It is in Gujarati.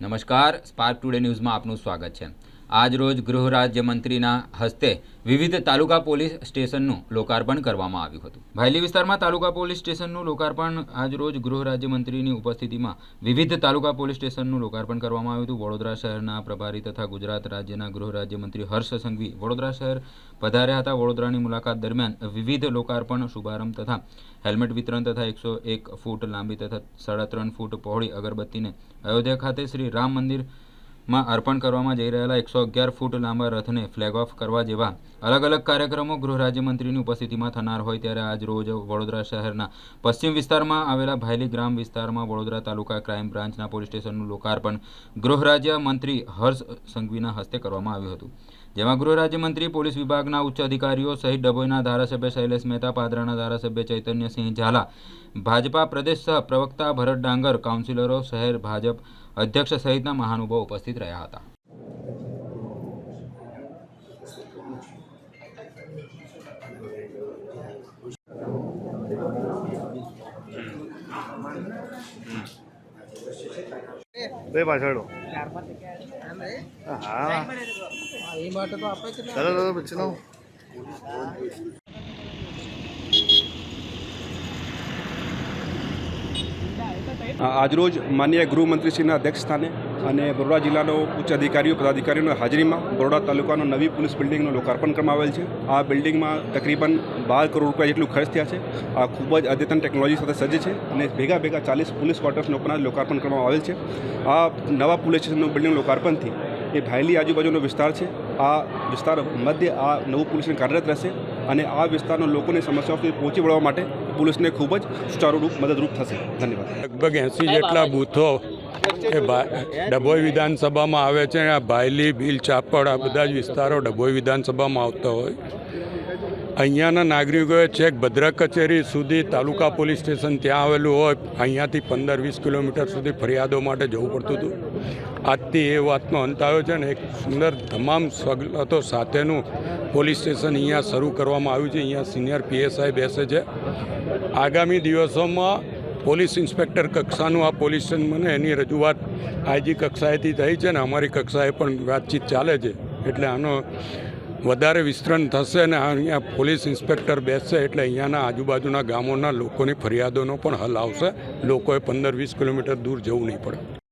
નમસ્કાર સ્પાર્ક ટુડે ન્યૂઝમાં આપનું સ્વાગત છે. આજ રોજ ગૃહ રાજ્યમંત્રીના હસ્તે વિવિધ તાલુકા પોલીસ સ્ટેશનનું લોકાર્પણ કરવામાં આવ્યું હતું. ભાયલી વિસ્તારમાં તાલુકા પોલીસ સ્ટેશનનું લોકાર્પણ આજ રોજ ગૃહ રાજ્યમંત્રીની ઉપસ્થિતિમાં વિવિધ તાલુકા પોલીસ સ્ટેશનનું લોકાર્પણ કરવામાં આવ્યું હતું. વડોદરા શહેરના પ્રભારી તથા ગુજરાત રાજ્યના ગૃહ રાજ્યમંત્રી હર્ષ સંઘવી વડોદરા શહેર પધાર્યા હતા. વડોદરાની મુલાકાત દરમિયાન વિવિધ લોકાર્પણ, શુભારંભ તથા હેલ્મેટ વિતરણ તથા એકસો એક ફૂટ લાંબી તથા સાડા ત્રણ ફૂટ પહોળી અગરબત્તીને અયોધ્યા ખાતે શ્રી રામ મંદિરમાં અર્પણ કરવામાં જઈ રહેલા એકસો અગિયાર ફૂટ લાંબા રથને ફ્લેગ ઓફ કરવા જેવા અલગ અલગ કાર્યક્રમો ગૃહ રાજ્યમંત્રીની ઉપસ્થિતિમાં થનાર હોય ત્યારે આજ રોજ વડોદરા શહેરના પશ્ચિમ વિસ્તારમાં આવેલા ભાયલી ગ્રામ વિસ્તારમાં વડોદરા તાલુકા ક્રાઇમ બ્રાન્ચના પોલીસ સ્ટેશનનું લોકાર્પણ ગૃહ રાજ્ય મંત્રી હર્ષ સંઘવીના હસ્તે કરવામાં આવ્યું હતું. જેમાં ગૃહ રાજ્યમંત્રી, પોલીસ વિભાગના ઉચ્ચ અધિકારીઓ સહિત ડભોઈના ધારાસભ્ય શૈલેષ મહેતા, પાદરાના ધારાસભ્ય ચૈતન્યસિંહ ઝાલા, ભાજપા પ્રદેશ સહ પ્રવક્તા ભરત ડાંગર, કાઉન્સિલરો શહેર ભાજપ અધ્યક્ષ સહિતના મહાનુભાવો ઉપસ્થિત રહ્યા હતા. બે પાછળ હા એ માટે આજરોજ માનનીય ગૃહમંત્રીશ્રીના અધ્યક્ષ સ્થાને અને બરોડા જિલ્લાનો ઉચ્ચ અધિકારીઓ, પદાધિકારીઓની હાજરીમાં બરોડા તાલુકાનો નવી પોલીસ બિલ્ડિંગનું લોકાર્પણ કરવામાં આવેલ છે. આ બિલ્ડિંગમાં તકરીબન બાર કરોડ રૂપિયા જેટલું ખર્ચ થયા છે. આ ખૂબ જ અદ્યતન ટેકનોલોજી સાથે સજ્જ છે અને ભેગા ભેગા ચાલીસ પોલીસ ક્વાર્ટર્સનું પણ લોકાર્પણ કરવામાં આવેલ છે. આ નવા પોલીસ સ્ટેશનનું બિલ્ડિંગ લોકાર્પણથી એ ભાયલી આજુબાજુનો વિસ્તાર છે. આ વિસ્તાર મધ્ય આ નવું પોલીસ કાર્યરત રહેશે. અને આ વિસ્તારના લોકોની સમસ્યાઓ સુધી પહોંચી વળવા માટે પોલીસને ખૂબ જ સુચારુરૂપ મદદરૂપ થશે. ધન્યવાદ. લગભગ એંસી જેટલા બૂથો એ ડભોઈ વિધાનસભામાં આવે છે, આ ભાયલી, ભીલ, ચાપડ, આ બધા જ વિસ્તારો ડભોઈ વિધાનસભામાં આવતા હોય. અહીંયાના નાગરિકોએ છેક ભદ્રક કચેરી સુધી તાલુકા પોલીસ સ્ટેશન ત્યાં આવેલું હોય, અહીંયાથી પંદર વીસ કિલોમીટર સુધી ફરિયાદો માટે જવું પડતું હતું. આજથી એ વાતનો અંત આવ્યો છે ને એક સુંદર તમામ સવલતો સાથેનું પોલીસ સ્ટેશન અહીંયા શરૂ કરવામાં આવ્યું છે. અહીંયા સિનિયર પીએસઆઈ બેસે છે. આગામી દિવસોમાં પોલીસ ઇન્સ્પેક્ટર કક્ષાનું આ પોલીસ સ્ટેશન મને એની રજૂઆત આઈજી કક્ષાએથી થઈ છે ને અમારી કક્ષાએ પણ વાતચીત ચાલે છે. એટલે આનો વધારે વિસ્તરણ થશે અને અહીંયા પોલીસ ઇન્સ્પેક્ટર બેસશે એટલે અહીંયાના આજુબાજુના ગામોના લોકોની ફરિયાદોનો પણ હલ આવશે. લોકોએ પંદર વીસ કિલોમીટર દૂર જવું નહીં પડે.